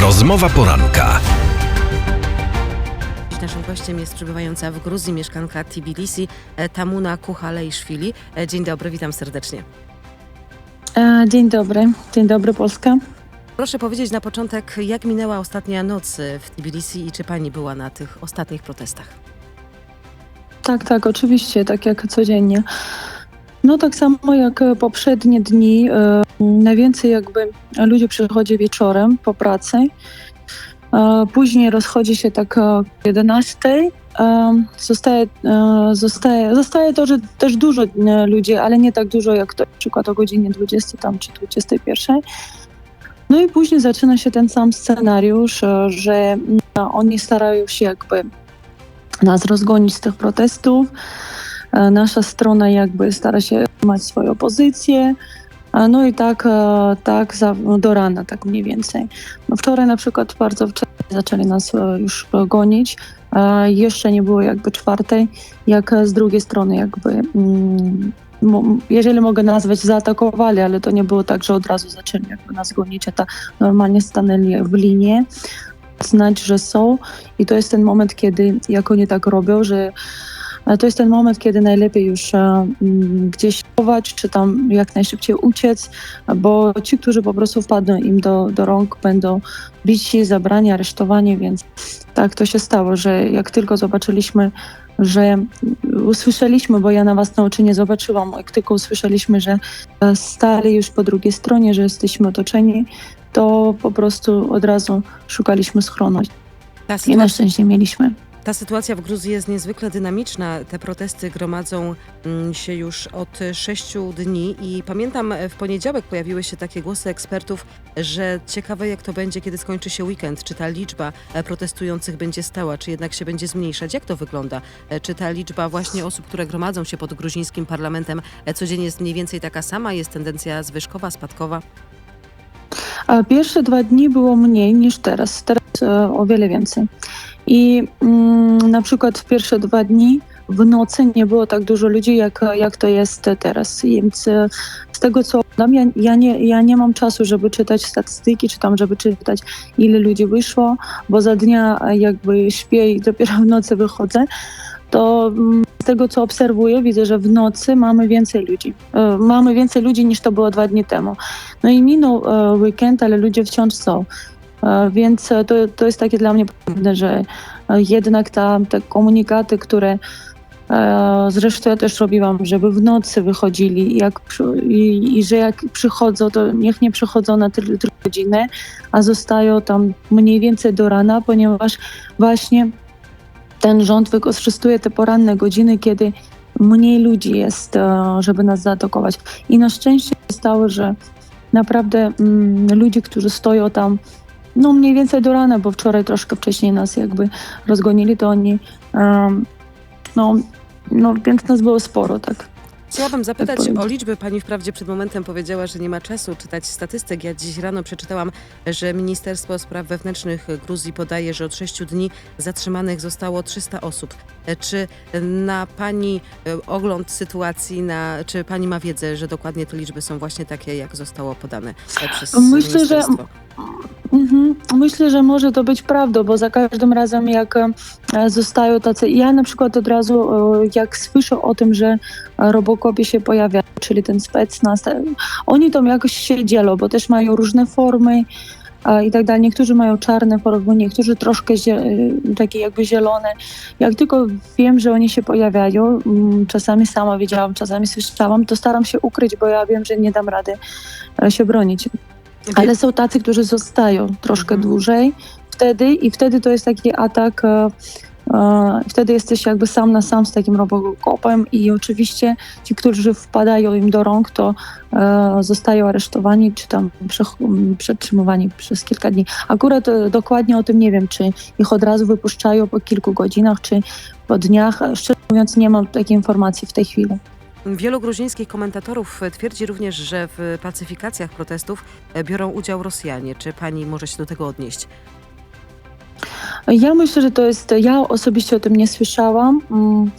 Rozmowa poranka. Dziś Naszym gościem jest przebywająca w Gruzji mieszkanka Tbilisi e, Tamuna Kuchalejszwili. E, Dzień dobry, witam serdecznie. E, Dzień dobry, dzień dobry Polska. Proszę powiedzieć na początek, jak minęła ostatnia noc w Tbilisi i czy pani była na tych ostatnich protestach? Tak, tak, oczywiście, tak jak codziennie. No tak samo jak poprzednie dni, najwięcej jakby ludzi przychodzi wieczorem po pracy. Później rozchodzi się tak o 11. E, Zostaje, e, zostaje, zostaje to, że też dużo e, ludzi, ale nie tak dużo jak to na przykład o godzinie 20 tam, czy 21. No i później zaczyna się ten sam scenariusz, e, że mm, oni starają się jakby nas rozgonić z tych protestów. Nasza strona jakby stara się mać swoją pozycję. No i tak, e, tak do rana, tak mniej więcej. No wczoraj na przykład bardzo wcześnie zaczęli nas e, już gonić. E, Jeszcze nie było jakby czwartej, jak z drugiej strony jakby, mm, jeżeli mogę nazwać, zaatakowali, ale to nie było tak, że od razu zaczęli jakby nas gonić, a ta normalnie stanęli w linie znać, że są i to jest ten moment, kiedy jak oni tak robią, że to jest ten moment, kiedy najlepiej już e, mm, gdzieś chować, czy tam jak najszybciej uciec, bo ci, którzy po prostu wpadną im do, do rąk, będą bici, zabrani, aresztowani, więc tak to się stało, że jak tylko zobaczyliśmy, że usłyszeliśmy, bo ja na własne oczy nie zobaczyłam, jak tylko usłyszeliśmy, że e, stali już po drugiej stronie, że jesteśmy otoczeni, to po prostu od razu szukaliśmy schronu. I na szczęście mieliśmy. Ta sytuacja w Gruzji jest niezwykle dynamiczna. Te protesty gromadzą mm, się już od sześciu dni i pamiętam w poniedziałek pojawiły się takie głosy ekspertów, że ciekawe jak to będzie, kiedy skończy się weekend. Czy ta liczba e, protestujących będzie stała, czy jednak się będzie zmniejszać? Jak to wygląda? E, Czy ta liczba właśnie osób, które gromadzą się pod gruzińskim parlamentem e, codziennie jest mniej więcej taka sama? Jest tendencja zwyżkowa, spadkowa? Pierwsze dwa dni było mniej niż teraz. Teraz e, o wiele więcej. I mm, na przykład w pierwsze dwa dni w nocy nie było tak dużo ludzi, jak, jak to jest teraz. Więc e, z tego co oglądam, ja, ja, nie, ja nie mam czasu, żeby czytać statystyki, czy tam, żeby czytać, ile ludzi wyszło, bo za dnia e, jakby śpię i dopiero w nocy wychodzę. To mm, z tego co obserwuję, widzę, że w nocy mamy więcej ludzi. E, Mamy więcej ludzi niż to było dwa dni temu. No i minął e, weekend, ale ludzie wciąż są. E, Więc to, to jest takie dla mnie pewne, że jednak ta, te komunikaty, które zresztą ja też robiłam, żeby w nocy wychodzili jak, i, i że jak przychodzą, to niech nie przychodzą na tyle godziny, a zostają tam mniej więcej do rana, ponieważ właśnie ten rząd wykorzystuje te poranne godziny, kiedy mniej ludzi jest, e, żeby nas zaatakować. I na szczęście stało, że naprawdę mm, ludzie, którzy stoją tam, no mniej więcej do rana, bo wczoraj troszkę wcześniej nas jakby rozgonili, to oni, em, no, no więc nas było sporo, tak. Chciałabym zapytać o liczby. Pani wprawdzie przed momentem powiedziała, że nie ma czasu czytać statystyk. Ja dziś rano przeczytałam, że Ministerstwo Spraw Wewnętrznych Gruzji podaje, że od sześciu dni zatrzymanych zostało 300 osób. Czy na Pani e, ogląd sytuacji, na, czy Pani ma wiedzę, że dokładnie te liczby są właśnie takie, jak zostało podane przez Myślę, że- ministerstwo? Mhm. Myślę, że może to być prawdą, bo za każdym razem jak e, zostają tacy... Ja na przykład od razu, e, jak słyszę o tym, że Robocopie się pojawia, czyli ten specnaz, oni tam jakoś się dzielą, bo też mają różne formy i tak dalej. Niektórzy mają czarne formy, niektórzy troszkę e, takie jakby zielone. Jak tylko wiem, że oni się pojawiają, mm, czasami sama widziałam, czasami słyszałam, to staram się ukryć, bo ja wiem, że nie dam rady się bronić. Ale są tacy, którzy zostają troszkę Mhm. dłużej wtedy i wtedy to jest taki atak. E, e, wtedy jesteś jakby sam na sam z takim robokopem i oczywiście ci, którzy wpadają im do rąk, to e, zostają aresztowani czy tam przetrzymywani przez kilka dni. Akurat e, dokładnie o tym nie wiem, czy ich od razu wypuszczają po kilku godzinach, czy po dniach. Szczerze mówiąc, nie mam takiej informacji w tej chwili. Wielu gruzińskich komentatorów e, twierdzi również, że w pacyfikacjach protestów e, biorą udział Rosjanie. Czy Pani może się do tego odnieść? Ja myślę, że to jest. Ja osobiście o tym nie słyszałam. Mm,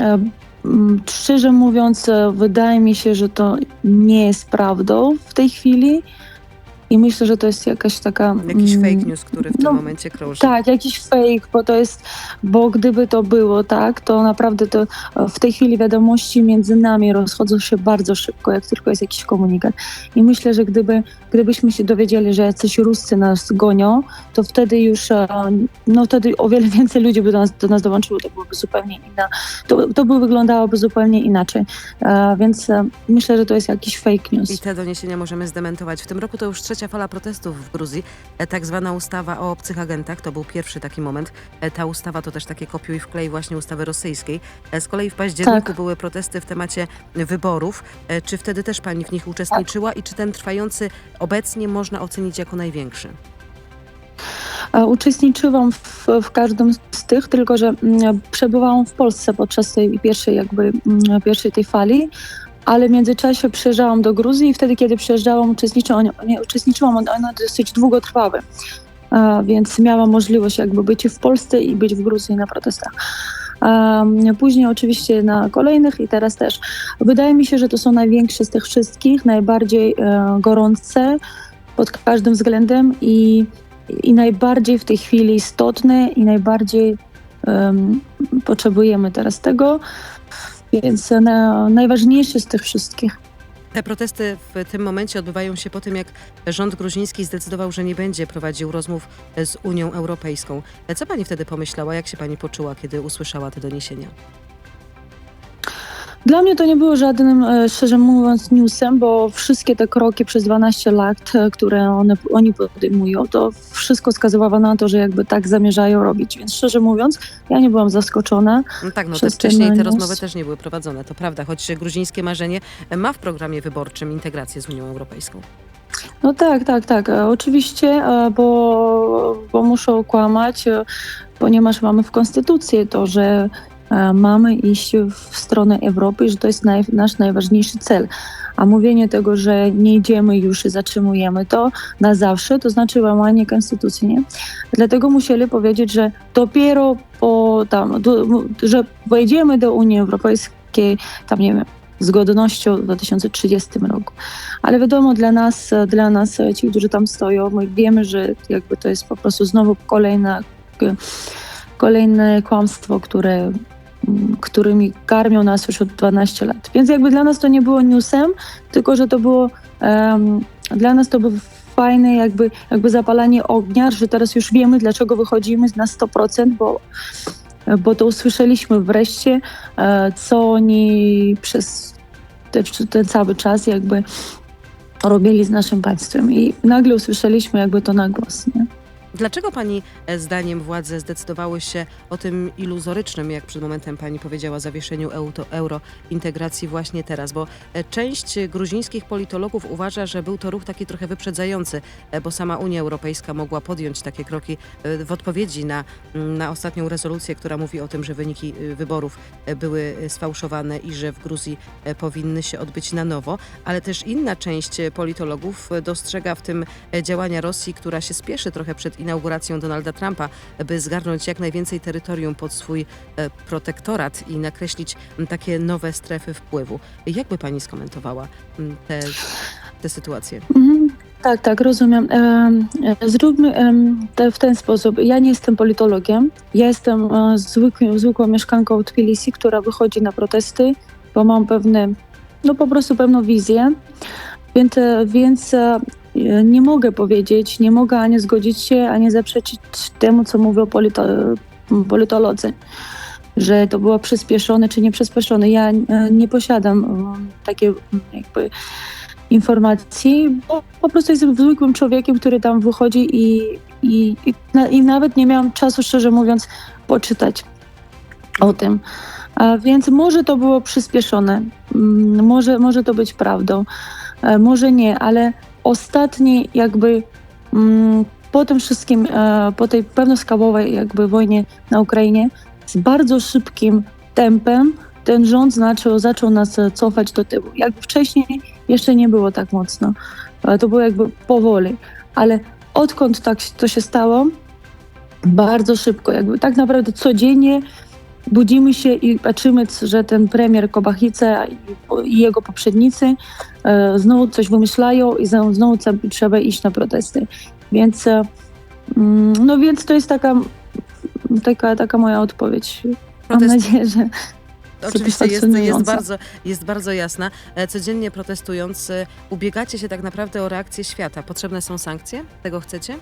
e, mm, Szczerze mówiąc, wydaje mi się, że to nie jest prawdą w tej chwili. I myślę, że to jest jakaś taka... Jakiś mm, fake news, który w tym no, momencie krąży. Tak, jakiś fake, bo to jest, bo gdyby to było tak, to naprawdę to e, w tej chwili wiadomości między nami rozchodzą się bardzo szybko, jak tylko jest jakiś komunikat. I myślę, że gdyby, gdybyśmy się dowiedzieli, że jacyś Ruscy nas gonią, to wtedy już, e, no wtedy o wiele więcej ludzi by do nas, do nas dołączyło, to byłoby zupełnie inna, to, to by wyglądałoby zupełnie inaczej. E, Więc myślę, że to jest jakiś fake I news. te doniesienia możemy zdementować. W tym roku to już trzecia fala protestów w Gruzji. E, Tak zwana ustawa o obcych agentach, to był pierwszy taki moment. E, Ta ustawa to też takie kopiuj wklej właśnie ustawy rosyjskiej. E, Z kolei w październiku Tak. były protesty w temacie wyborów. Czy wtedy też pani w nich uczestniczyła i czy ten trwający obecnie można ocenić jako największy? Uczestniczyłam w, w każdym z tych, tylko że mm, przebywałam w Polsce podczas tej pierwszej, jakby mm, pierwszej tej fali, ale w międzyczasie przyjeżdżałam do Gruzji i wtedy, kiedy przyjeżdżałam, uczestniczyłam, nie, uczestniczyłam one dosyć długo trwały. E, Więc miałam możliwość jakby być w Polsce i być w Gruzji na protestach. Um, Później oczywiście na kolejnych i teraz też. Wydaje mi się, że to są największe z tych wszystkich, najbardziej e, gorące pod każdym względem i i najbardziej w tej chwili istotne i najbardziej em, potrzebujemy teraz tego. Więc na, najważniejsze z tych wszystkich. Te protesty w tym momencie odbywają się po tym, jak rząd gruziński zdecydował, że nie będzie prowadził rozmów z Unią Europejską. E, Co pani wtedy pomyślała? Jak się pani poczuła, kiedy usłyszała te doniesienia? Dla mnie to nie było żadnym, e, szczerze mówiąc, newsem, bo wszystkie te kroki przez 12 lat, e, które one, oni podejmują, to wszystko wskazywało na to, że jakby tak zamierzają robić. Więc szczerze mówiąc, ja nie byłam zaskoczona. No tak, no te wcześniej te news. rozmowy też nie były prowadzone, to prawda, choć gruzińskie marzenie ma w programie wyborczym integrację z Unią Europejską. No tak, tak, tak. E, Oczywiście, e, bo, bo muszą kłamać, e, ponieważ mamy w Konstytucji to, że e, mamy iść w stronę Europy że to jest naj, nasz najważniejszy cel. A mówienie tego, że nie idziemy już i zatrzymujemy to na zawsze, to znaczy łamanie Konstytucji, nie? Dlatego musieli powiedzieć, że dopiero po tam, do, że wejdziemy do Unii Europejskiej, tam nie wiem, z godnością w 2030 roku. Ale wiadomo, dla nas, dla nas, ci, którzy tam stoją, my wiemy, że jakby to jest po prostu znowu kolejna, kolejne kłamstwo, które, którymi karmią nas już od 12 lat. Więc jakby dla nas to nie było newsem, tylko że to było, em, dla nas to był fajne jakby, jakby zapalanie ognia, że teraz już wiemy, dlaczego wychodzimy na 100%, bo bo to usłyszeliśmy wreszcie, e, co oni przez te, ten cały czas jakby robili z naszym państwem. I nagle usłyszeliśmy jakby to na głos. Nie? Dlaczego pani e, zdaniem władze zdecydowały się o tym iluzorycznym, jak przed momentem pani powiedziała, zawieszeniu euro, euro integracji właśnie teraz? Bo e, część gruzińskich politologów uważa, że był to ruch taki trochę wyprzedzający, e, bo sama Unia Europejska mogła podjąć takie kroki w odpowiedzi na, mm, na ostatnią rezolucję, która mówi o tym, że wyniki e, wyborów były sfałszowane i że w Gruzji powinny się odbyć na nowo, ale też inna część politologów dostrzega w tym działania Rosji, która się spieszy trochę przed inauguracją Donalda Trumpa, by zgarnąć jak najwięcej terytorium pod swój e, protektorat i nakreślić takie nowe strefy wpływu. Jak by pani skomentowała te, te sytuacje? Mhm. Tak, tak, rozumiem. Em, e, Zróbmy to w ten sposób. Ja nie jestem politologiem. Ja jestem e, zwykłym, zwykłą mieszkanką Tbilisi, która wychodzi na protesty, bo mam pewne, no po prostu pewną wizję. Więc, e, więc e, nie mogę powiedzieć, nie mogę ani zgodzić się, ani zaprzeczyć temu, co mówią polito, politolodzy. Że to było przyspieszone czy nie przyspieszone. Ja e, nie posiadam em, takiej jakby informacji, bo po prostu jestem zwykłym człowiekiem, który tam wychodzi i, i, i, na, i nawet nie miałam czasu, szczerze mówiąc, poczytać o tym. A więc może to było przyspieszone, Mm, może, może to być prawdą, E, może nie, ale ostatni jakby mm, po tym wszystkim, e, po tej pełnoskalowej jakby wojnie na Ukrainie z bardzo szybkim tempem ten rząd zaczął, zaczął nas e, cofać do tyłu. Jakby wcześniej jeszcze nie było tak mocno. E, To było jakby powoli, ale odkąd tak to się stało, bardzo szybko, jakby tak naprawdę codziennie budzimy się i patrzymy, że ten premier Kobachice i, jego poprzednicy e, znowu coś wymyślają i znowu, trzeba iść na protesty. Więc, e, mm, no więc to jest taka, taka, taka moja odpowiedź. Mam Protest nadzieję, że oczywiście jest, jest, bardzo, jest bardzo jasna. E, Codziennie protestując, ubiegacie się tak naprawdę o reakcję świata. Potrzebne są sankcje? Tego chcecie?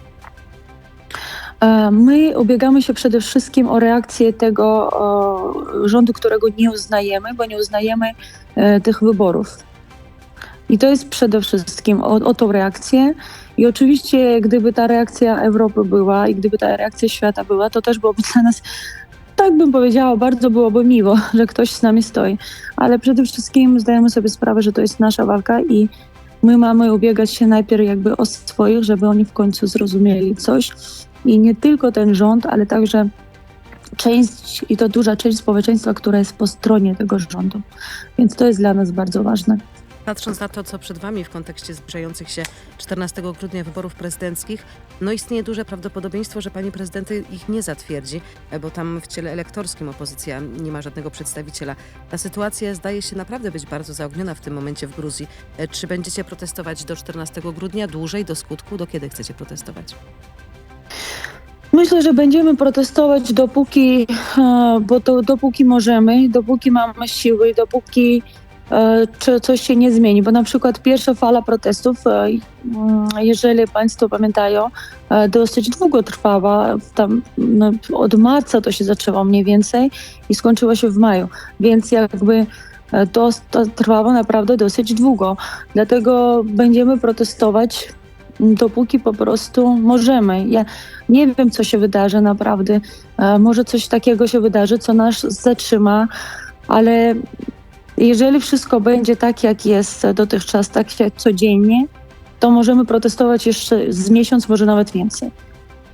E, My ubiegamy się przede wszystkim o reakcję tego rządu, którego nie uznajemy, bo nie uznajemy e, tych wyborów. I to jest przede wszystkim o, o tą reakcję. I oczywiście, gdyby ta reakcja Europy była i gdyby ta reakcja świata była, to też byłoby dla nas, tak bym powiedziała, bardzo byłoby miło, że ktoś z nami stoi. Ale przede wszystkim zdajemy sobie sprawę, że to jest nasza walka i my mamy ubiegać się najpierw jakby o swoich, żeby oni w końcu zrozumieli coś. I nie tylko ten rząd, ale także część, i to duża część społeczeństwa, która jest po stronie tego rządu. Więc to jest dla nas bardzo ważne. Patrząc na to, co przed Wami w kontekście zbliżających się 14 grudnia wyborów prezydenckich, no istnieje duże prawdopodobieństwo, że Pani prezydent ich nie zatwierdzi, bo tam w ciele elektorskim opozycja nie ma żadnego przedstawiciela. Ta sytuacja zdaje się naprawdę być bardzo zaogniona w tym momencie w Gruzji. E, Czy będziecie protestować do 14 grudnia, dłużej, do skutku? Do kiedy chcecie protestować? Myślę, że będziemy protestować dopóki, e, bo to, dopóki możemy, dopóki mamy siły, dopóki e, czy coś się nie zmieni. Bo na przykład pierwsza fala protestów, e, mm, jeżeli Państwo pamiętają, dosyć długo trwała. Tam no, od marca to się zaczęło mniej więcej i skończyło się w maju. Więc jakby to, to trwało naprawdę dosyć długo. Dlatego będziemy protestować dopóki po prostu możemy. Ja nie wiem, co się wydarzy naprawdę. E, Może coś takiego się wydarzy, co nas zatrzyma, ale jeżeli wszystko będzie tak, jak jest dotychczas, tak jak codziennie, to możemy protestować jeszcze z miesiąc, może nawet więcej.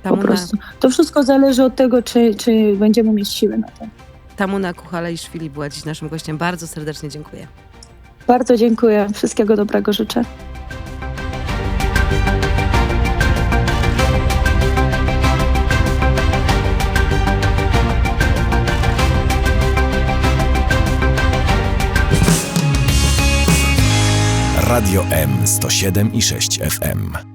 Po prostu. To wszystko zależy od tego, czy, czy będziemy mieć siły na to. Tamuna Kuchalejszwili była dziś naszym gościem. Bardzo serdecznie dziękuję. Bardzo dziękuję. Wszystkiego dobrego życzę. Radio M 107 i 6 FM.